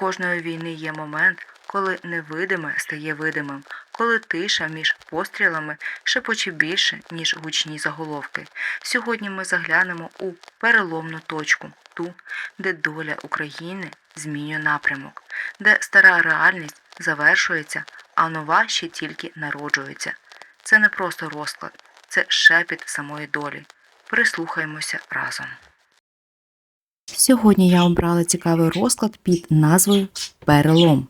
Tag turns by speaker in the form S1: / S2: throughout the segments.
S1: кожної війни є момент, коли невидиме стає видимим, коли тиша між пострілами шепоче більше, ніж гучні заголовки. Сьогодні ми заглянемо у переломну точку, ту, де доля України змінює напрямок, де стара реальність завершується, а нова ще тільки народжується. Це не просто розклад, це шепіт самої долі. Прислухаймося разом. Сьогодні я обрала цікавий розклад під назвою Перелом.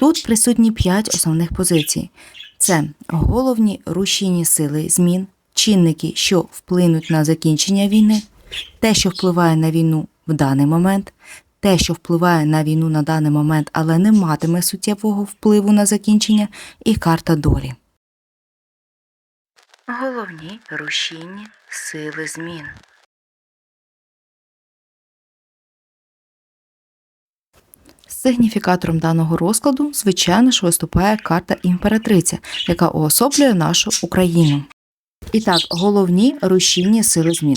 S1: Тут присутні п'ять основних позицій: це головні рушійні сили змін, чинники, що вплинуть на закінчення війни, те, що впливає на війну в даний момент, те, що впливає на війну на даний момент, але не матиме суттєвого впливу на закінчення, і карта долі. Головні рушійні сили змін. Сигніфікатором даного розкладу, звичайно ж, виступає карта імператриця, яка уособлює нашу Україну. І так, головні рушійні сили змін.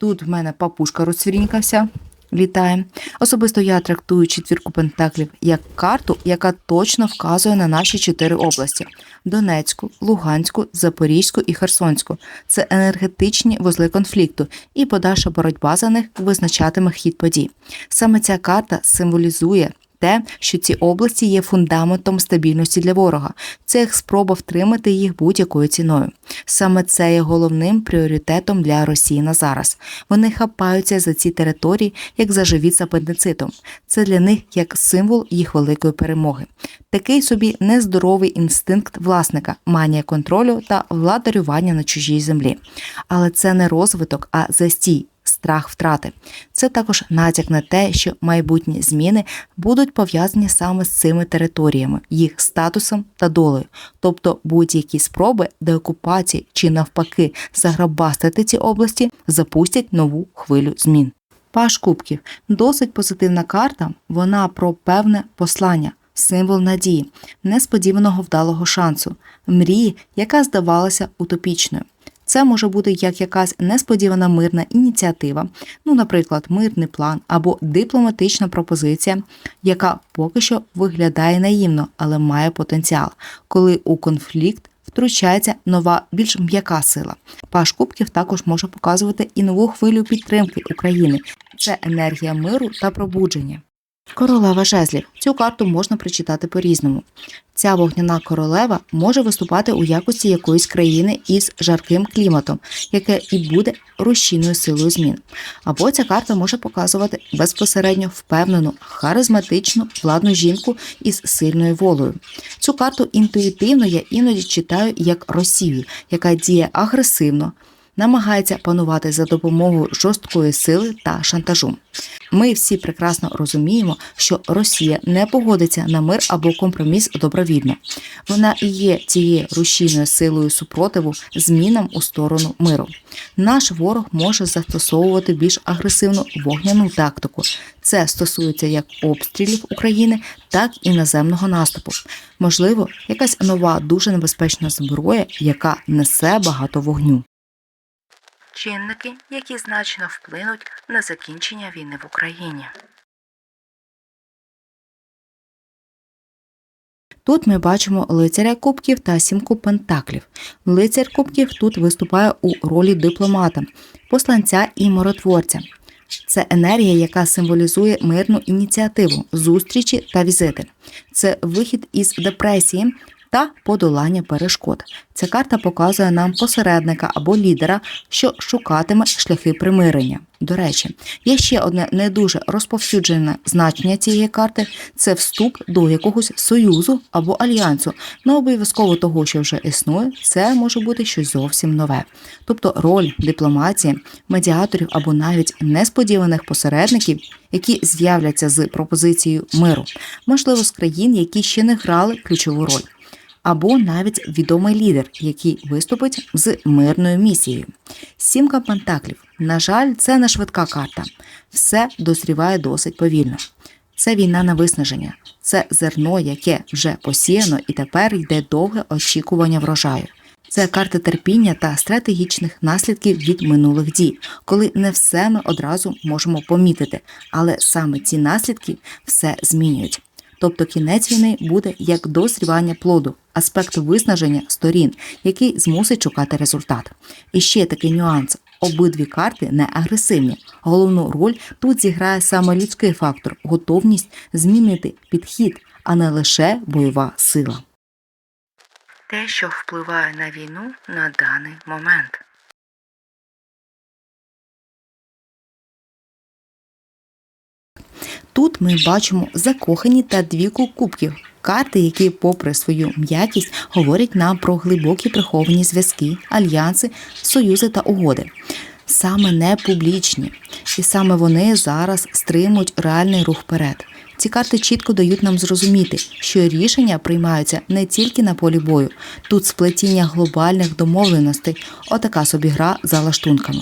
S1: Тут в мене папушка розцвірінькався, літає. Особисто я трактую четвірку пентаклів як карту, яка точно вказує на наші чотири області: Донецьку, Луганську, Запорізьку і Херсонську. Це енергетичні вузли конфлікту, і подальша боротьба за них визначатиме хід подій. Саме ця карта символізує. Те, що ці області є фундаментом стабільності для ворога, це як спроба втримати їх будь-якою ціною. Саме це є головним пріоритетом для Росії на зараз. Вони хапаються за ці території як за живіт з апендицитом. Це для них як символ їх великої перемоги. Такий собі нездоровий інстинкт власника, манія контролю та владарювання на чужій землі. Але це не розвиток, а застій. Страх втрати це також натяк на те, що майбутні зміни будуть пов'язані саме з цими територіями, їх статусом та долею, тобто будь-які спроби деокупації чи навпаки заграбастити ці області запустять нову хвилю змін. Паш кубків досить позитивна карта. Вона про певне послання, символ надії, несподіваного вдалого шансу, мрії, яка здавалася утопічною. Це може бути як якась несподівана мирна ініціатива, ну, наприклад, мирний план або дипломатична пропозиція, яка поки що виглядає наївно, але має потенціал, коли у конфлікт втручається нова, більш м'яка сила. Паш Кубків також може показувати і нову хвилю підтримки України. Це енергія миру та пробудження. Королева жезлів. Цю карту можна прочитати по-різному. Ця вогняна королева може виступати у якості якоїсь країни із жарким кліматом, яке і буде рушійною силою змін. Або ця карта може показувати безпосередньо впевнену, харизматичну владну жінку із сильною волею. Цю карту інтуїтивно я іноді читаю як Росію, яка діє агресивно. Намагається панувати за допомогою жорсткої сили та шантажу. Ми всі прекрасно розуміємо, що Росія не погодиться на мир або компроміс добровільно. Вона і є цією рушійною силою супротиву змінам у сторону миру. Наш ворог може застосовувати більш агресивну вогняну тактику. Це стосується як обстрілів України, так і наземного наступу. Можливо, якась нова дуже небезпечна зброя, яка несе багато вогню. Чинники, які значно вплинуть на закінчення війни в Україні. Тут ми бачимо лицаря кубків та сімку пентаклів. Лицар кубків тут виступає у ролі дипломата, посланця і миротворця. Це енергія, яка символізує мирну ініціативу, зустрічі та візити. Це вихід із депресії та подолання перешкод. Ця карта показує нам посередника або лідера, що шукатиме шляхи примирення. До речі, є ще одне не дуже розповсюджене значення цієї карти це вступ до якогось союзу або альянсу. Не обов'язково того, що вже існує, це може бути щось зовсім нове. Тобто роль дипломатії, медіаторів або навіть несподіваних посередників, які з'являться з пропозицією миру, можливо, з країн, які ще не грали ключову роль або навіть відомий лідер, який виступить з мирною місією. Сімка пентаклів. На жаль, це не швидка карта. Все дозріває досить повільно. Це війна на виснаження, це зерно, яке вже посіяно, і тепер йде довге очікування врожаю. Це карта терпіння та стратегічних наслідків від минулих дій, коли не все ми одразу можемо помітити, але саме ці наслідки все змінюють. Тобто кінець війни буде як дозрівання плоду, аспект виснаження сторін, який змусить шукати результат. І ще такий нюанс. Обидві карти не агресивні. Головну роль тут зіграє саме людський фактор, готовність змінити підхід, а не лише бойова сила. Те, що впливає на війну на даний момент. Тут ми бачимо закохані та двійку кубків. Карти, які, попри свою м'якість, говорять нам про глибокі приховані зв'язки, альянси, союзи та угоди. Саме не публічні, і саме вони зараз стримують реальний рух вперед. Ці карти чітко дають нам зрозуміти, що рішення приймаються не тільки на полі бою, тут сплетіння глобальних домовленостей, отака собі гра за лаштунками.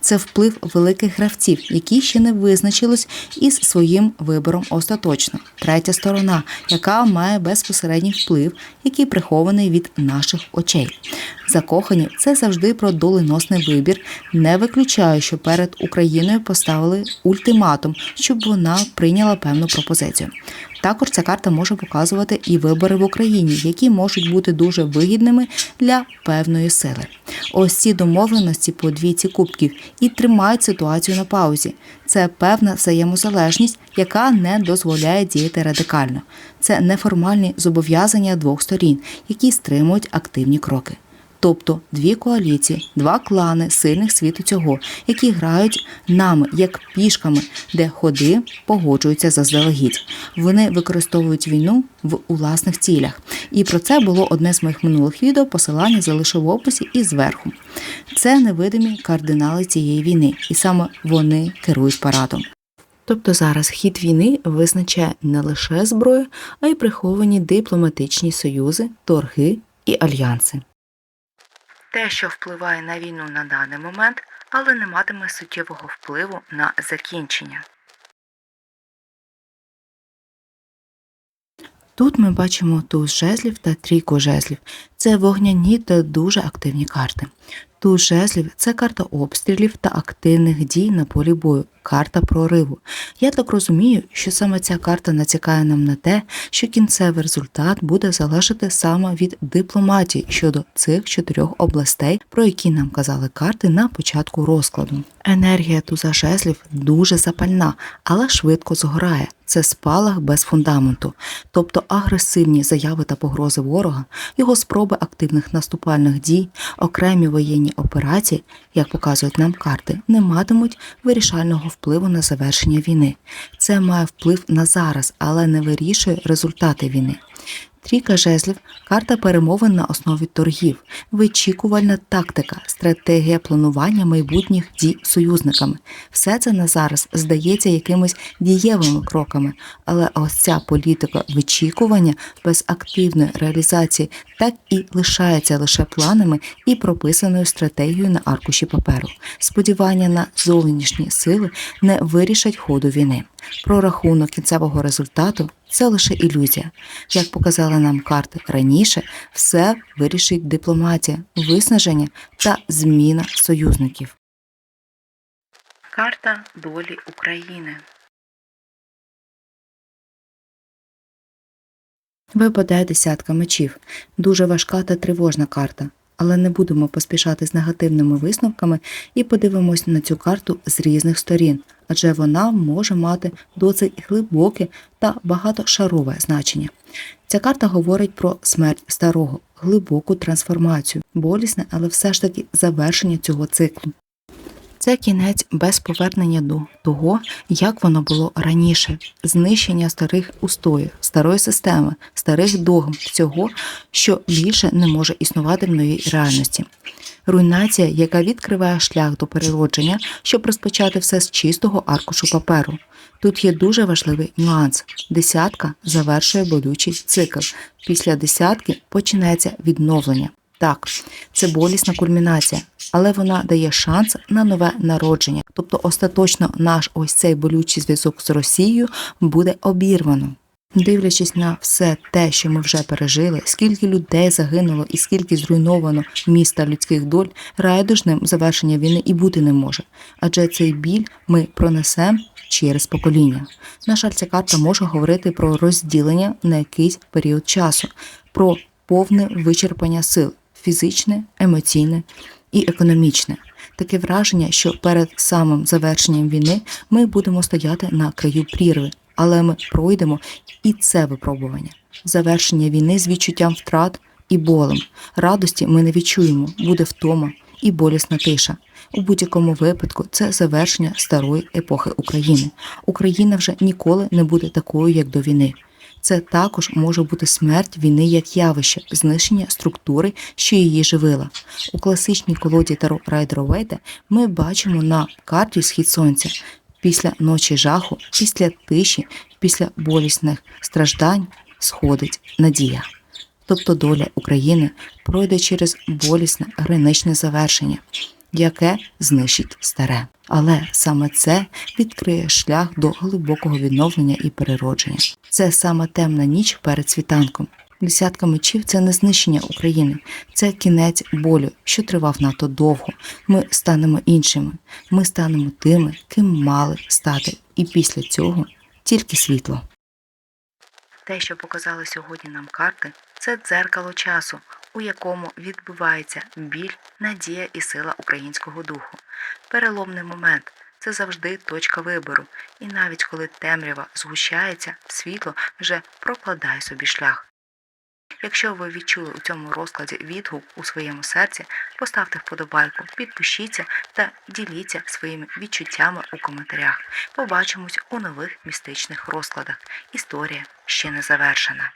S1: Це вплив великих гравців, які ще не визначились із своїм вибором остаточно. Третя сторона, яка має безпосередній вплив, який прихований від наших очей. Закохані це завжди про доленосний вибір. Не виключаю, що перед Україною поставили ультиматум, щоб вона прийняла певну пропозицію. Також ця карта може показувати і вибори в Україні, які можуть бути дуже вигідними для певної сили. Ось ці домовленості по двійці кубків і тримають ситуацію на паузі. Це певна взаємозалежність, яка не дозволяє діяти радикально. Це неформальні зобов'язання двох сторін, які стримують активні кроки. Тобто дві коаліції, два клани сильних світу цього, які грають нами як пішками, де ходи погоджуються заздалегідь. Вони використовують війну в власних цілях. І про це було одне з моїх минулих відео. Посилання залишу в описі і зверху. Це невидимі кардинали цієї війни, і саме вони керують парадом. Тобто зараз хід війни визначає не лише зброю, а й приховані дипломатичні союзи, торги і альянси те, що впливає на війну на даний момент, але не матиме суттєвого впливу на закінчення. Тут ми бачимо туз жезлів та трійку жезлів. Це вогняні та дуже активні карти. Туз жезлів це карта обстрілів та активних дій на полі бою, карта прориву. Я так розумію, що саме ця карта натякає нам на те, що кінцевий результат буде залежати саме від дипломатії щодо цих чотирьох областей, про які нам казали карти на початку розкладу. Енергія туза жезлів дуже запальна, але швидко згорає. Це спалах без фундаменту, тобто агресивні заяви та погрози ворога, його спроби активних наступальних дій, окремі воєнні операції, як показують нам карти, не матимуть вирішального впливу на завершення війни. Це має вплив на зараз, але не вирішує результати війни. Трійка жезлів карта перемовин на основі торгів, вичікувальна тактика, стратегія планування майбутніх дій союзниками. Все це на зараз здається якимись дієвими кроками, але ось ця політика вичікування без активної реалізації так і лишається лише планами і прописаною стратегією на аркуші паперу. Сподівання на зовнішні сили не вирішать ходу війни. Прорахунок кінцевого результату це лише ілюзія. Як показали нам карти раніше, все вирішить дипломатія, виснаження та зміна союзників. Карта долі України. Випадає десятка мечів. Дуже важка та тривожна карта. Але не будемо поспішати з негативними висновками і подивимось на цю карту з різних сторін, адже вона може мати досить глибоке та багатошарове значення. Ця карта говорить про смерть старого, глибоку трансформацію, болісне, але все ж таки завершення цього циклу. Це кінець без повернення до того, як воно було раніше, знищення старих устоїв, старої системи, старих догм, всього, що більше не може існувати в новій реальності. Руйнація, яка відкриває шлях до переродження, щоб розпочати все з чистого аркушу паперу. Тут є дуже важливий нюанс: десятка завершує болючий цикл. Після десятки починається відновлення. Так, це болісна кульмінація, але вона дає шанс на нове народження. Тобто, остаточно наш ось цей болючий зв'язок з Росією буде обірвано. Дивлячись на все те, що ми вже пережили, скільки людей загинуло і скільки зруйновано міста людських доль, райдужним завершення війни і бути не може. Адже цей біль ми пронесемо через покоління. На жаль, ця карта може говорити про розділення на якийсь період часу, про повне вичерпання сил фізичне, емоційне і економічне. Таке враження, що перед самим завершенням війни ми будемо стояти на краю прірви, але ми пройдемо і це випробування. Завершення війни з відчуттям втрат і болем. Радості ми не відчуємо, буде втома і болісна тиша. У будь-якому випадку це завершення старої епохи України. Україна вже ніколи не буде такою, як до війни. Це також може бути смерть війни як явище, знищення структури, що її живила. У класичній колоді Таро Райдеровейде ми бачимо на карті схід сонця. Після ночі жаху, після тиші, після болісних страждань сходить надія. Тобто доля України пройде через болісне граничне завершення, яке знищить старе. Але саме це відкриє шлях до глибокого відновлення і переродження. Це саме темна ніч перед світанком. Десятка мечів це не знищення України, це кінець болю, що тривав надто довго. Ми станемо іншими. Ми станемо тими, ким мали стати. І після цього тільки світло. Те, що показали сьогодні нам карти, це дзеркало часу, у якому відбувається біль, надія і сила українського духу. Переломний момент це завжди точка вибору, і навіть коли темрява згущається, світло вже прокладає собі шлях. Якщо ви відчули у цьому розкладі відгук у своєму серці, поставте вподобайку, підпишіться та діліться своїми відчуттями у коментарях. Побачимось у нових містичних розкладах. Історія ще не завершена.